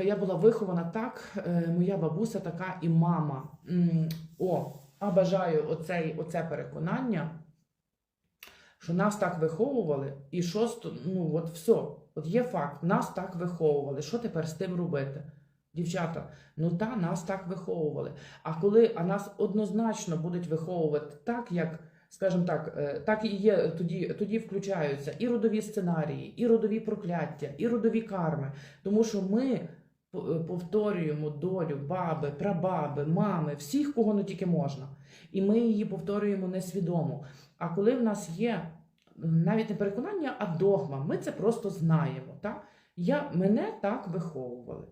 Віка, я була вихована так, е, моя бабуся така і мама. О, а бажаю оцей, оце переконання, що нас так виховували, і що, ну от все, от є факт, нас так виховували. Що тепер з тим робити? Дівчата, ну та нас так виховували. А коли а нас однозначно будуть виховувати так, як, скажімо так, е, так і є, тоді, тоді включаються і родові сценарії, і родові прокляття, і родові карми. Тому що ми повторюємо долю баби, прабаби, мами, всіх, кого не тільки можна. І ми її повторюємо несвідомо. А коли в нас є навіть не переконання, а догма, ми це просто знаємо. Так? Я, мене так виховували.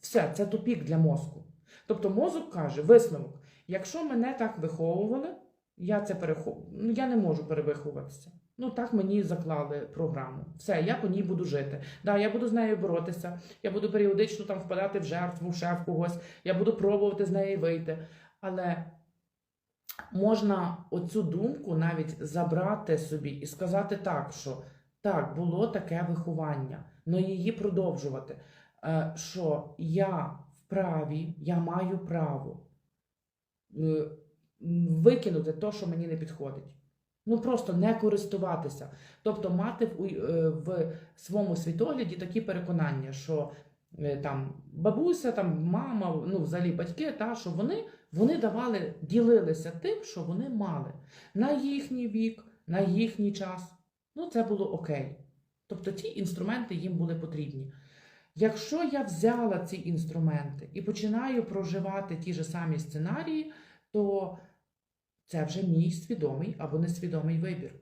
Все, це тупік для мозку. Тобто мозок каже, висновок, якщо мене так виховували, я це перехов... ну, я не можу перевиховуватися. Ну так мені заклали програму. Все, я по ній буду жити. Да, я буду з нею боротися, я буду періодично там впадати в жертву, ще в когось, я буду пробувати з неї вийти. Але можна оцю думку навіть забрати собі і сказати так, що так, було таке виховання, але її продовжувати. Е, Що я вправі, я маю право е, викинути те, що мені не підходить. Ну просто не користуватися. Тобто мати в, е, в своєму світогляді такі переконання, що е, там бабуся, там мама, ну взагалі батьки, та що вони, вони давали, ділилися тим, що вони мали на їхній вік, на їхній час. Ну, це було окей. Тобто ті інструменти їм були потрібні. Якщо я взяла ці інструменти і починаю проживати ті ж самі сценарії, то це вже мій свідомий або несвідомий вибір.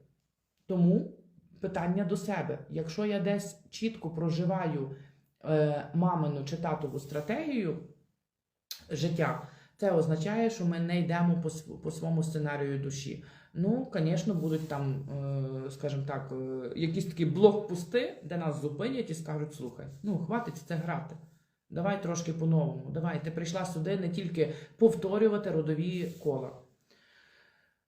Тому питання до себе: якщо я десь чітко проживаю е, мамину чи татову стратегію життя, це означає, що ми не йдемо по, по своєму сценарію душі. Ну, звісно, будуть там, е, скажімо так, е, якісь такі блокпости, де нас зупинять і скажуть: слухай, ну хватить це грати. Давай трошки по-новому. Давай, ти прийшла сюди не тільки повторювати родові кола.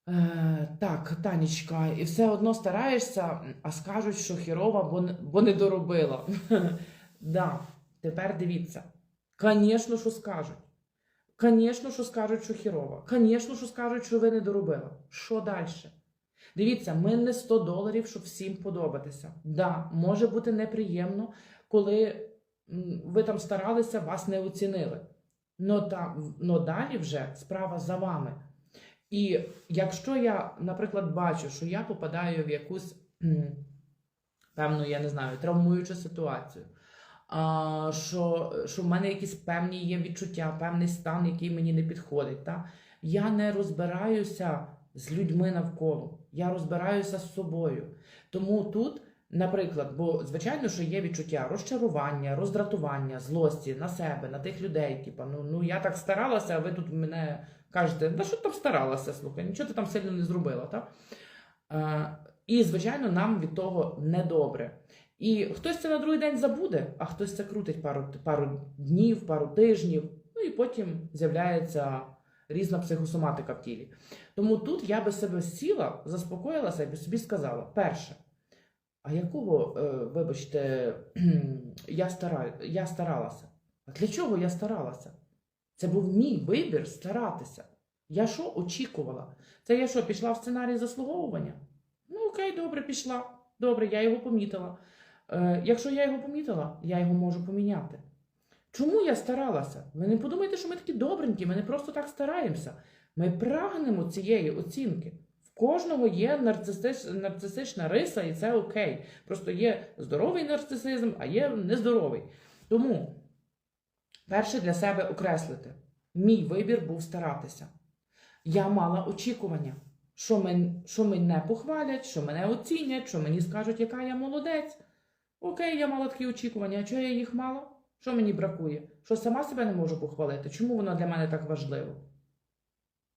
Е, так, Танечка, і все одно стараєшся, а скажуть, що хірова, бо, бо не доробила. да, тепер дивіться. Звісно, що скажуть. Звісно, що скажуть, що хірова. Звісно, що скажуть, що ви не доробила. Що далі? Дивіться, ми не 100 доларів, щоб всім подобатися. Да, може бути неприємно, коли ви там старалися, вас не оцінили. Но, та, но далі вже справа за вами. І якщо я, наприклад, бачу, що я попадаю в якусь певну, я не знаю, травмуючу ситуацію, а, що, що в мене якісь певні є відчуття, певний стан, який мені не підходить. Та? Я не розбираюся з людьми навколо, я розбираюся з собою. Тому тут, наприклад, бо звичайно, що є відчуття розчарування, роздратування, злості на себе, на тих людей. Типа, ну, ну я так старалася, а ви тут мене кажете, да що ти там старалася, слухай, нічого ти там сильно не зробила. Та? Е, і, звичайно, нам від того недобре. І хтось це на другий день забуде, а хтось це крутить пару, пару днів, пару тижнів, ну і потім з'являється різна психосоматика в тілі. Тому тут я би себе сіла, заспокоїлася і собі сказала: перше, а якого, е, вибачте, я, стара, я старалася? А для чого я старалася? Це був мій вибір старатися. Я що очікувала? Це я що, пішла в сценарій заслуговування? Ну, окей, добре, пішла. Добре, я його помітила. Е, якщо я його помітила, я його можу поміняти. Чому я старалася? Ви не подумайте, що ми такі добренькі, ми не просто так стараємося. Ми прагнемо цієї оцінки. В кожного є нарцисич, нарцисична риса, і це окей. Просто є здоровий нарцисизм, а є нездоровий. Тому перше для себе окреслити. Мій вибір був старатися. Я мала очікування, що, мен, що мене похвалять, що мене оцінять, що мені скажуть, яка я молодець. Окей, я мала такі очікування, а чого я їх мала? Що мені бракує? Що сама себе не можу похвалити? Чому воно для мене так важливо?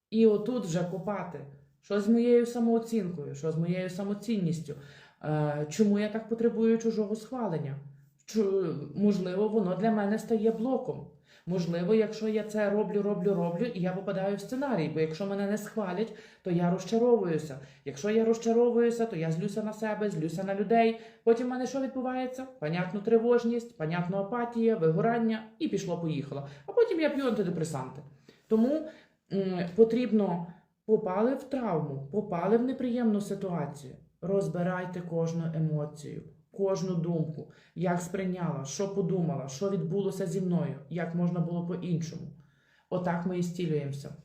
І отут вже копати, що з моєю самооцінкою, що з моєю самоцінністю, е, чому я так потребую чужого схвалення, можливо, воно для мене стає блоком. Можливо, якщо я це роблю, роблю, роблю, і я попадаю в сценарій, бо якщо мене не схвалять, то я розчаровуюся. Якщо я розчаровуюся, то я злюся на себе, злюся на людей. Потім в мене що відбувається? Понятно, тривожність, понятно, апатія, вигорання і пішло-поїхало. А потім я п'ю антидепресанти. Тому м, потрібно попали в травму, попали в неприємну ситуацію. Розбирайте кожну емоцію, кожну думку, як сприйняла, що подумала, що відбулося зі мною, як можна було по-іншому. Отак ми і стілюємося.